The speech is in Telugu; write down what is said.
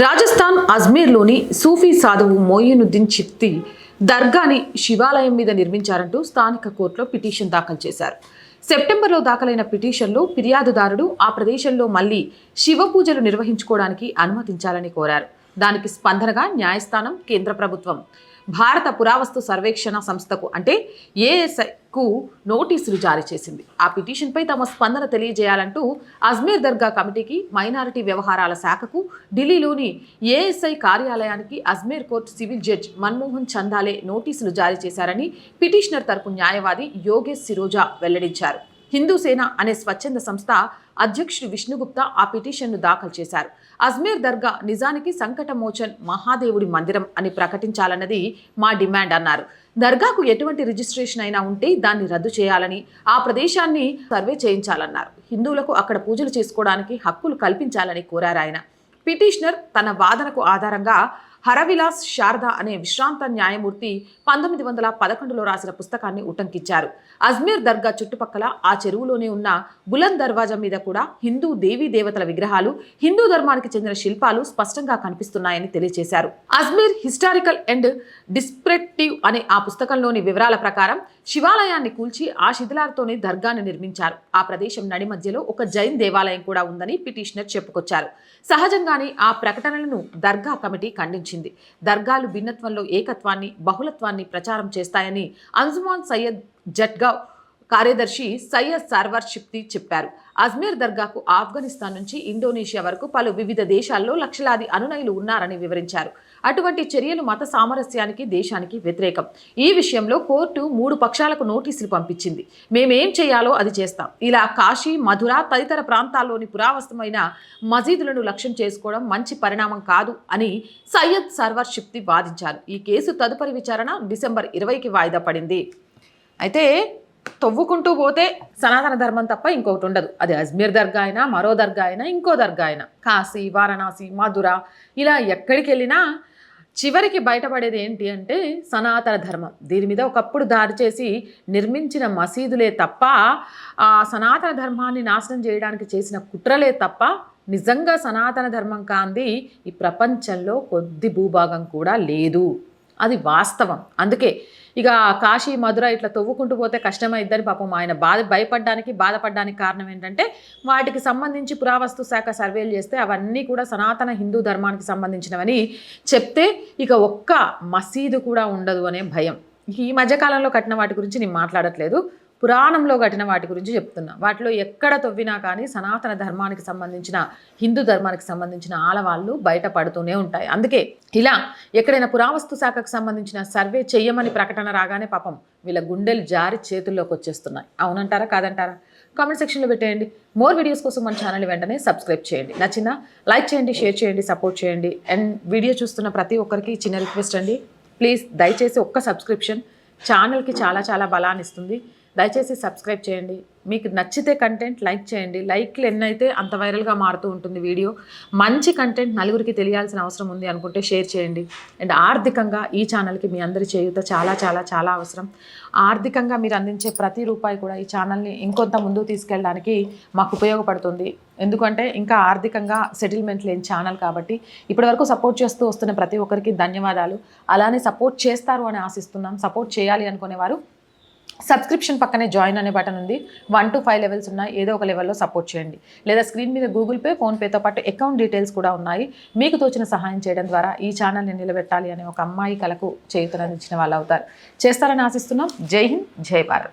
రాజస్థాన్ అజ్మీర్లోని సూఫీ సాధువు మోయినుద్దీన్ చిత్తి దర్గాని శివాలయం మీద నిర్మించారంటూ స్థానిక కోర్టులో పిటిషన్ దాఖలు చేశారు. సెప్టెంబర్లో దాఖలైన పిటిషన్లో ఫిర్యాదుదారుడు ఆ ప్రదేశంలో మళ్ళీ శివ పూజలు నిర్వహించుకోవడానికి అనుమతించాలని కోరారు. దానికి స్పందనగా న్యాయస్థానం కేంద్ర ప్రభుత్వం భారత పురావస్తు సర్వేక్షణ సంస్థకు అంటే ఏఎస్ఐకు నోటీసులు జారీ చేసింది. ఆ పిటిషన్పై తమ స్పందన తెలియజేయాలంటూ అజ్మీర్ దర్గా కమిటీకి మైనారిటీ వ్యవహారాల శాఖకు ఢిల్లీలోని ఏఎస్ఐ కార్యాలయానికి Ajmer court civil judge Manmohan చందాలే నోటీసులు జారీ చేశారని పిటిషనర్ తరపు న్యాయవాది యోగేష్ సిరోజా వెల్లడించారు. హిందూ సేన అనే స్వచ్ఛంద సంస్థ అధ్యక్షుడు విష్ణుగుప్తా ఆ పిటిషన్ను దాఖలు చేశారు. అజ్మీర్ దర్గా నిజానికి సంకటమోచన్ మహాదేవుడి మందిరం అని ప్రకటించాలన్నది మా డిమాండ్ అన్నారు. దర్గాకు ఎటువంటి రిజిస్ట్రేషన్ అయినా ఉంటే దాన్ని రద్దు చేయాలని ఆ ప్రదేశాన్ని సర్వే చేయించాలన్నారు. హిందువులకు అక్కడ పూజలు చేసుకోవడానికి హక్కులు కల్పించాలని కోరారు ఆయన. పిటిషనర్ తన వాదనకు ఆధారంగా హరవిలాస్ శారద అనే విశ్రాంత న్యాయమూర్తి పంతొమ్మిది వందల పదకొండులో రాసిన పుస్తకాన్ని ఉటంకించారు. అజ్మీర్ దర్గా చుట్టుపక్కల ఆ చెరువులోనే ఉన్న బులంద్ దర్వాజా మీద కూడా హిందూ దేవీ దేవతల విగ్రహాలు హిందూ ధర్మానికి చెందిన శిల్పాలు స్పష్టంగా కనిపిస్తున్నాయని తెలియజేశారు అజ్మీర్ హిస్టారికల్ అండ్ డిస్ప్రెక్టివ్ అనే ఆ పుస్తకంలోని వివరాల ప్రకారం శివాలయాన్ని కూల్చి ఆ శిథిలాలతోనే దర్గాను నిర్మించారు. ఆ ప్రదేశం నడి మధ్యలో ఒక జైన్ దేవాలయం కూడా ఉందని పిటిషనర్ చెప్పుకొచ్చారు. సహజంగానే ఆ ప్రకటనలను దర్గా కమిటీ ఖండించింది. దర్గాలు భిన్నత్వంలో ఏకత్వాన్ని బహుళత్వాన్ని ప్రచారం చేస్తాయని అంజుమాన్ సయ్యద్ జట్గా కార్యదర్శి సయ్యద్ సర్వర్ షిప్తి చెప్పారు. అజ్మీర్ దర్గాకు ఆఫ్ఘనిస్తాన్ నుంచి ఇండోనేషియా వరకు పలు వివిధ దేశాల్లో లక్షలాది అనునయులు ఉన్నారని వివరించారు. అటువంటి చర్యలు మత సామరస్యానికి దేశానికి వ్యతిరేకం. ఈ విషయంలో కోర్టు మూడు పక్షాలకు నోటీసులు పంపించింది. మేమేం చేయాలో అది చేస్తాం. ఇలా కాశీ మధుర తదితర ప్రాంతాల్లోని పురావస్తమైన మసీదులను లక్ష్యం చేసుకోవడం మంచి పరిణామం కాదు అని సయ్యద్ సర్వర్ షిప్తి వాదించారు. ఈ కేసు తదుపరి విచారణ డిసెంబర్ ఇరవైకి వాయిదా పడింది. అయితే తవ్వుకుంటూ పోతే సనాతన ధర్మం తప్ప ఇంకొకటి ఉండదు. అది అజ్మీర్ దర్గా అయినా మరో దర్గా అయినా ఇంకో దర్గా అయినా. కాశీ వారణాసి మధుర ఇలా ఎక్కడికి వెళ్ళినా చివరికి బయటపడేది ఏంటి అంటే సనాతన ధర్మం. దీని మీద ఒకప్పుడు దారి చేసి నిర్మించిన మసీదులే తప్ప ఆ సనాతన ధర్మాన్ని నాశనం చేయడానికి చేసిన కుట్రలే తప్ప నిజంగా సనాతన ధర్మం కాంది ఈ ప్రపంచంలో కొద్ది భూభాగం కూడా లేదు. అది వాస్తవం. అందుకే ఇక కాశీ మధుర ఇట్లా తవ్వుకుంటూ పోతే కష్టమైద్దని పాపం. ఆయన బాధ భయపడడానికి బాధపడడానికి కారణం ఏంటంటే వాటికి సంబంధించి పురావస్తు శాఖ సర్వేలు చేస్తే అవన్నీ కూడా సనాతన హిందూ ధర్మానికి సంబంధించినవని చెప్తే ఇక ఒక్క మసీదు కూడా ఉండదు అనే భయం. ఈ మధ్యకాలంలో కట్టిన వాటి గురించి నేను మాట్లాడట్లేదు. పురాణంలో కట్టిన వాటి గురించి చెప్తున్నా. వాటిలో ఎక్కడ తవ్వినా కానీ సనాతన ధర్మానికి సంబంధించిన హిందూ ధర్మానికి సంబంధించిన ఆలవాళ్ళు బయటపడుతూనే ఉంటాయి. అందుకే ఇలా ఎక్కడైనా పురావస్తు శాఖకు సంబంధించిన సర్వే చెయ్యమని ప్రకటన రాగానే పాపం వీళ్ళ గుండెలు జారి చేతుల్లోకి వచ్చేస్తున్నాయి. అవునంటారా? కాదంటారా? కామెంట్ సెక్షన్లో పెట్టేయండి. మోర్ వీడియోస్ కోసం మన ఛానల్ వెంటనే సబ్స్క్రైబ్ చేయండి. నచ్చిందా లైక్ చేయండి షేర్ చేయండి సపోర్ట్ చేయండి. అండ్ వీడియో చూస్తున్న ప్రతి ఒక్కరికి చిన్న రిక్వెస్ట్ అండి. ప్లీజ్ దయచేసి ఒక్క సబ్స్క్రిప్షన్ ఛానల్కి చాలా చాలా బలాన్ని ఇస్తుంది. దయచేసి సబ్స్క్రైబ్ చేయండి. మీకు నచ్చితే కంటెంట్ లైక్ చేయండి. లైక్లు ఎన్నైతే అంత వైరల్గా మారుతూ ఉంటుంది వీడియో మంచి కంటెంట్ నలుగురికి తెలియాల్సిన అవసరం ఉంది అనుకుంటే షేర్ చేయండి. అండ్ ఆర్థికంగా ఈ ఛానల్కి మీ అందరి చేయుత చాలా చాలా చాలా అవసరం. ఆర్థికంగా మీరు అందించే ప్రతి రూపాయి కూడా ఈ ఛానల్ని ఇంకొంత ముందుకు తీసుకెళ్ళడానికి మాకు ఉపయోగపడుతుంది. ఎందుకంటే ఇంకా ఆర్థికంగా సెటిల్మెంట్ లేని ఛానల్ కాబట్టి ఇప్పటివరకు సపోర్ట్ చేస్తూ వస్తున్న ప్రతి ఒక్కరికి ధన్యవాదాలు. అలానే సపోర్ట్ చేస్తారు అని ఆశిస్తున్నాం. సపోర్ట్ చేయాలి అనుకునేవారు సబ్స్క్రిప్షన్ పక్కనే జాయిన్ అనే బటన్ ఉంది. వన్ టు ఫైవ్ లెవెల్స్ ఉన్నాయి ఏదో ఒక లెవెల్లో సపోర్ట్ చేయండి. లేదా స్క్రీన్ మీద గూగుల్ పే ఫోన్పేతో పాటు అకౌంట్ డీటెయిల్స్ కూడా ఉన్నాయి. మీకు తోచిన సహాయం చేయడం ద్వారా ఈ ఛానల్ని నిలబెట్టాలి అనే ఒక అమ్మాయి కలకు చేయుతనందించిన వాళ్ళు అవుతారు. చేస్తారని ఆశిస్తున్నాం. జై హింద్ జై భారత్.